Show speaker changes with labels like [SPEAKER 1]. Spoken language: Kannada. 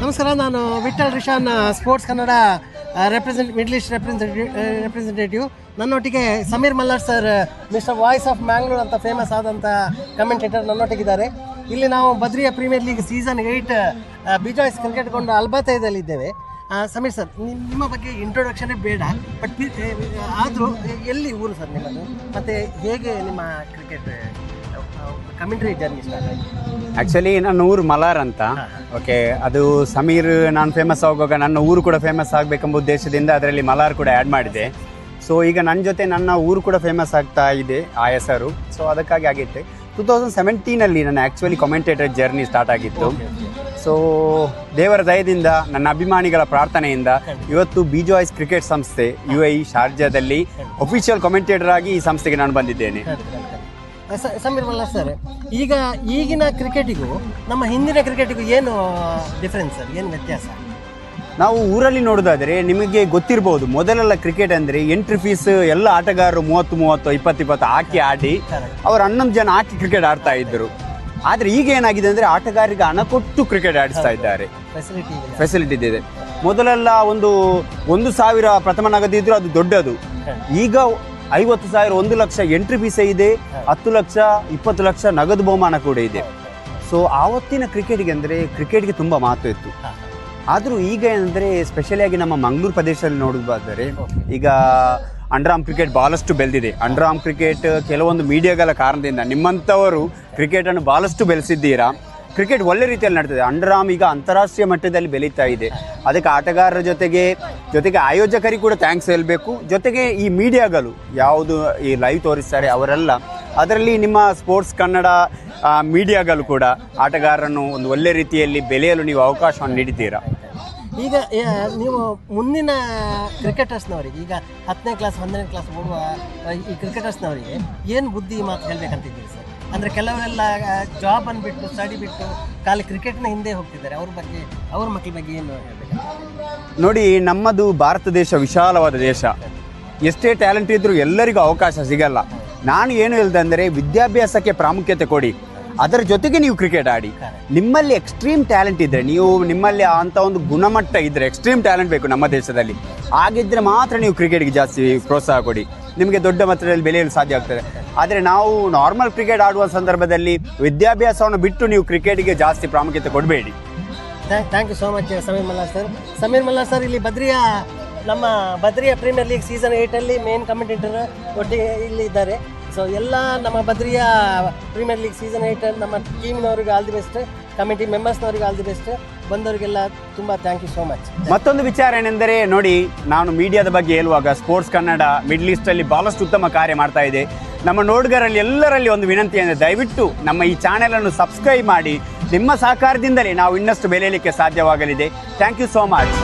[SPEAKER 1] ನಮಸ್ಕಾರ, ನಾನು Vithal Rishan sports Kannada represent middle east representative representative ನನ್ನೊಟ್ಟಿಗೆ Sameer Mallar sir mister voice of Mangalore ಅಂತ ಫೇಮಸ್ ಆದಂಥ ಕಮೆಂಟೇಟರ್ ನನ್ನೊಟ್ಟಿಗಿದ್ದಾರೆ. ಇಲ್ಲಿ ನಾವು Badriya premier league season eight Bijoys cricket ಕೊಂಡು ಅಲ್ಬತ್ತೈದಲ್ಲಿದ್ದೇವೆ ಸಮೀರ್ ಸರ್ ನಿಮ್- ನಿಮ್ಮ ಬಗ್ಗೆ ಇಂಟ್ರೊಡಕ್ಷನೇ ಬೇಡ ಬಟ್ ಆದರೂ ಎಲ್ಲಿ ಊರು ಸರ್ ನಿಮ್ಮದು? ಮತ್ತು ಹೇಗೆ ನಿಮ್ಮ ಕ್ರಿಕೆಟ್ ಕಮೆಂಟ್ರಿ ಜರ್ನಿ ಸ್ಟಾರ್ಟ್ ಆಯಿತು
[SPEAKER 2] ಆ್ಯಕ್ಚುಲಿ ನನ್ನ ಊರು ಮಲಾರ್ ಅಂತ. ಓಕೆ ಅದು ಸಮೀರ್ ನಾನು ಫೇಮಸ್ ಆಗುವಾಗ ನನ್ನ ಊರು ಕೂಡ ಫೇಮಸ್ ಆಗಬೇಕೆಂಬ ಉದ್ದೇಶದಿಂದ ಅದರಲ್ಲಿ ಮಲಾರ್ ಕೂಡ ಆ್ಯಡ್ ಮಾಡಿದೆ. ಸೊ ಈಗ ನನ್ನ ಜೊತೆ ನನ್ನ ಊರು ಕೂಡ ಫೇಮಸ್ ಆಗ್ತಾ ಇದೆ ಆ ಹೆಸರು. ಸೊ ಅದಕ್ಕಾಗಿ ಆಗಿತ್ತು. ಟೂ ತೌಸಂಡ್ ಸೆವೆಂಟೀನಲ್ಲಿ ನನ್ನ ಆ್ಯಕ್ಚುಲಿ ಕಮೆಂಟೇಟರ್ ಜರ್ನಿ ಸ್ಟಾರ್ಟ್ ಆಗಿತ್ತು. ಸೊ ದೇವರ ದಯದಿಂದ ನನ್ನ ಅಭಿಮಾನಿಗಳ ಪ್ರಾರ್ಥನೆಯಿಂದ ಇವತ್ತು ಬಿಜಾಯ್ಸ್ ಕ್ರಿಕೆಟ್ ಸಂಸ್ಥೆ ಯು ಐ ಶಾರ್ಜಾದಲ್ಲಿ ಅಫಿಷಿಯಲ್ ಕಮೆಂಟೇಟರ್ ಆಗಿ ಈ ಸಂಸ್ಥೆಗೆ ನಾನು ಬಂದಿದ್ದೇನೆ.
[SPEAKER 1] ಸಮೀರ್ ಮಲ್ಲ ಸರ್ ಈಗ ಈಗಿನ ಕ್ರಿಕೆಟಿಗೂ ನಮ್ಮ ಹಿಂದಿನ ಕ್ರಿಕೆಟಿಗೂ ಏನು ಡಿಫ್ರೆನ್ಸ್ ಸರ್? ಏನು ವ್ಯತ್ಯಾಸ?
[SPEAKER 2] ನಾವು ಊರಲ್ಲಿ ನೋಡೋದಾದರೆ ನಿಮಗೆ ಗೊತ್ತಿರಬಹುದು ಮೊದಲೆಲ್ಲ ಕ್ರಿಕೆಟ್ ಅಂದರೆ ಎಂಟ್ರಿ ಫೀಸ್ ಎಲ್ಲ ಆಟಗಾರರು ಮೂವತ್ತು ಮೂವತ್ತು ಇಪ್ಪತ್ತು ಇಪ್ಪತ್ತು ಹಾಕಿ ಆಡಿ ಅವರು ಹನ್ನೊಂದು ಜನ ಹಾಕಿ ಕ್ರಿಕೆಟ್ ಆಡ್ತಾ ಇದ್ದರು ಆದರೆ ಈಗ ಏನಾಗಿದೆ ಅಂದರೆ ಆಟಗಾರರಿಗೆ ಹಣ ಕೊಟ್ಟು ಕ್ರಿಕೆಟ್ ಆಡಿಸ್ತಾ ಇದ್ದಾರೆ.
[SPEAKER 1] ಫೆಸಿಲಿಟಿ
[SPEAKER 2] ಫೆಸಿಲಿಟಿ ಇದೆ. ಮೊದಲೆಲ್ಲ ಒಂದು ಒಂದು ಸಾವಿರ ಪ್ರಥಮ ನಗದಿದ್ರು ಅದು ದೊಡ್ಡದು. ಈಗ ಐವತ್ತು ಸಾವಿರ ಒಂದು ಲಕ್ಷ ಎಂಟ್ರಿ ಪೀಸೆ ಇದೆ ಹತ್ತು ಲಕ್ಷ ಇಪ್ಪತ್ತು ಲಕ್ಷ ನಗದು ಬಹುಮಾನ ಕೂಡ ಇದೆ. ಸೊ ಆವತ್ತಿನ ಕ್ರಿಕೆಟ್ಗೆ ಅಂದರೆ ಕ್ರಿಕೆಟ್ಗೆ ತುಂಬ ಮಹತ್ವ ಇತ್ತು. ಆದರೂ ಈಗ ಏನಂದರೆ ಸ್ಪೆಷಲಿಯಾಗಿ ನಮ್ಮ ಮಂಗಳೂರು ಪ್ರದೇಶದಲ್ಲಿ ನೋಡೋದಾದರೆ ಈಗ ಅಂಡರ್ ಆಮ್ ಕ್ರಿಕೆಟ್ ಭಾಳಷ್ಟು ಬೆಳೆದಿದೆ. ಅಂಡರ್ಆರ್ಮ್ ಕ್ರಿಕೆಟ್ ಕೆಲವೊಂದು ಮೀಡಿಯಾಗಳ ಕಾರಣದಿಂದ ನಿಮ್ಮಂಥವರು ಕ್ರಿಕೆಟನ್ನು ಭಾಳಷ್ಟು ಬೆಳೆಸಿದ್ದೀರಾ? ಕ್ರಿಕೆಟ್ ಒಳ್ಳೆ ರೀತಿಯಲ್ಲಿ ನಡೀತದೆ. ಅಂಡರಾಮ್ ಈಗ ಅಂತಾರಾಷ್ಟ್ರೀಯ ಮಟ್ಟದಲ್ಲಿ ಬೆಳೀತಾ ಇದೆ. ಅದಕ್ಕೆ ಆಟಗಾರರ ಜೊತೆಗೆ ಜೊತೆಗೆ ಆಯೋಜಕರಿಗೆ ಕೂಡ ಥ್ಯಾಂಕ್ಸ್ ಹೇಳಬೇಕು. ಜೊತೆಗೆ ಈ ಮೀಡಿಯಾಗಳು ಯಾವುದು ಈ ಲೈವ್ ತೋರಿಸ್ತಾರೆ ಅವರೆಲ್ಲ, ಅದರಲ್ಲಿ ನಿಮ್ಮ ಸ್ಪೋರ್ಟ್ಸ್ ಕನ್ನಡ ಮೀಡಿಯಾಗಳು ಕೂಡ ಆಟಗಾರರನ್ನು ಒಂದು ಒಳ್ಳೆ ರೀತಿಯಲ್ಲಿ ಬೆಳೆಯಲು ನೀವು ಅವಕಾಶವನ್ನು ನೀಡಿದ್ದೀರಾ?
[SPEAKER 1] ಈಗ ನೀವು ಮುಂದಿನ ಕ್ರಿಕೆಟರ್ಸ್ನವರಿಗೆ ಈಗ ಹತ್ತನೇ ಕ್ಲಾಸ್ ಹನ್ನೆರಡನೇ ಕ್ಲಾಸ್ ಓಡುವ ಆ, ಈ ಕ್ರಿಕೆಟರ್ಸ್ನವರಿಗೆ ಏನು ಬುದ್ಧಿ ಮಾತು ಹೇಳಬೇಕಂತಿದ್ದೀರಿ ಸರ್? ಅಂದರೆ ಕೆಲವರೆಲ್ಲ ಜಾಬ್ ಅನ್ಬಿಟ್ಟು ಸ್ಟಡಿ ಬಿಟ್ಟು ಖಾಲಿ ಕ್ರಿಕೆಟ್ನ ಹಿಂದೆ ಹೋಗ್ತಿದ್ದಾರೆ. ಅವ್ರ ಬಗ್ಗೆ ಅವ್ರ ಮಕ್ಕಳ ಬಗ್ಗೆ ಏನು ಹೇಳಬೇಕು
[SPEAKER 2] ನೋಡಿ ನಮ್ಮದು ಭಾರತ ದೇಶ ವಿಶಾಲವಾದ ದೇಶ. ಎಷ್ಟೇ ಟ್ಯಾಲೆಂಟ್ ಇದ್ದರೂ ಎಲ್ಲರಿಗೂ ಅವಕಾಶ ಸಿಗಲ್ಲ. ನಾನು ಏನು ಹೇಳ್ದೆ ಅಂದರೆ ವಿದ್ಯಾಭ್ಯಾಸಕ್ಕೆ ಪ್ರಾಮುಖ್ಯತೆ ಕೊಡಿ. ಅದರ ಜೊತೆಗೆ ನೀವು ಕ್ರಿಕೆಟ್ ಆಡಿ. ನಿಮ್ಮಲ್ಲಿ ಎಕ್ಸ್ಟ್ರೀಮ್ ಟ್ಯಾಲೆಂಟ್ ಇದ್ದರೆ ನೀವು ನಿಮ್ಮಲ್ಲಿ ಅಂತ ಒಂದು ಗುಣಮಟ್ಟ ಇದ್ರೆ ಎಕ್ಸ್ಟ್ರೀಮ್ ಟ್ಯಾಲೆಂಟ್ ಬೇಕು ನಮ್ಮ ದೇಶದಲ್ಲಿ. ಹಾಗಿದ್ರೆ ಮಾತ್ರ ನೀವು ಕ್ರಿಕೆಟ್ಗೆ ಜಾಸ್ತಿ ಪ್ರೋತ್ಸಾಹ ಕೊಡಿ. ನಿಮಗೆ ದೊಡ್ಡ ಮಟ್ಟದಲ್ಲಿ ಬೆಳೆಯಲು ಸಾಧ್ಯ ಆಗ್ತದೆ. ಆದರೆ ನಾವು ನಾರ್ಮಲ್ ಕ್ರಿಕೆಟ್ ಆಡುವ ಸಂದರ್ಭದಲ್ಲಿ ವಿದ್ಯಾಭ್ಯಾಸವನ್ನು ಬಿಟ್ಟು ನೀವು ಕ್ರಿಕೆಟ್ಗೆ ಜಾಸ್ತಿ ಪ್ರಾಮುಖ್ಯತೆ ಕೊಡಬೇಡಿ.
[SPEAKER 1] Thank you so much Sameer Malla sir Sameer Malla sir ಇಲ್ಲಿ ಬದ್ರಿಯಾ ನಮ್ಮ ಬದ್ರಿಯ ಪ್ರೀಮಿಯರ್ ಲೀಗ್ ಸೀಸನ್ ಏಯ್ಟಲ್ಲಿ ಮೇನ್ ಕಮೆಂಟೇಟರ್ ಒಟ್ಟಿಗೆ ಇಲ್ಲಿ ಇದ್ದಾರೆ. ಸೊ ಎಲ್ಲ ನಮ್ಮ Badriya premier league season eight ನಮ್ಮ ಟೀಮ್ನವ್ರಿಗೆ ಆಲ್ ದಿ ಬೆಸ್ಟ್ ಕಮಿಟಿ ಮೆಂಬರ್ಸ್ನವ್ರಿಗೆ ಆಲ್ ದಿ ಬೆಸ್ಟ್ ಬಂದವರಿಗೆಲ್ಲ ತುಂಬ ಥ್ಯಾಂಕ್ ಯು ಸೋ ಮಚ್
[SPEAKER 2] ಮತ್ತೊಂದು ವಿಚಾರ ಏನೆಂದರೆ, ನೋಡಿ, ನಾನು ಮೀಡಿಯಾದ ಬಗ್ಗೆ ಹೇಳುವಾಗ ಸ್ಪೋರ್ಟ್ಸ್ ಕನ್ನಡ ಮಿಡ್ಲ್ ಈಸ್ಟಲ್ಲಿ ಬಹಳಷ್ಟು ಉತ್ತಮ ಕಾರ್ಯ ಮಾಡ್ತಾ ಇದೆ. ನಮ್ಮ ನೋಡುಗರಲ್ಲಿ ಎಲ್ಲರಲ್ಲಿ ಒಂದು ವಿನಂತಿ ಅಂದರೆ ದಯವಿಟ್ಟು ನಮ್ಮ ಈ ಚಾನೆಲನ್ನು ಸಬ್ಸ್ಕ್ರೈಬ್ ಮಾಡಿ. ನಿಮ್ಮ ಸಹಕಾರದಿಂದಲೇ ನಾವು ಇನ್ನಷ್ಟು ಬೆಳೆಯಲಿಕ್ಕೆ ಸಾಧ್ಯವಾಗಲಿದೆ. Thank you so much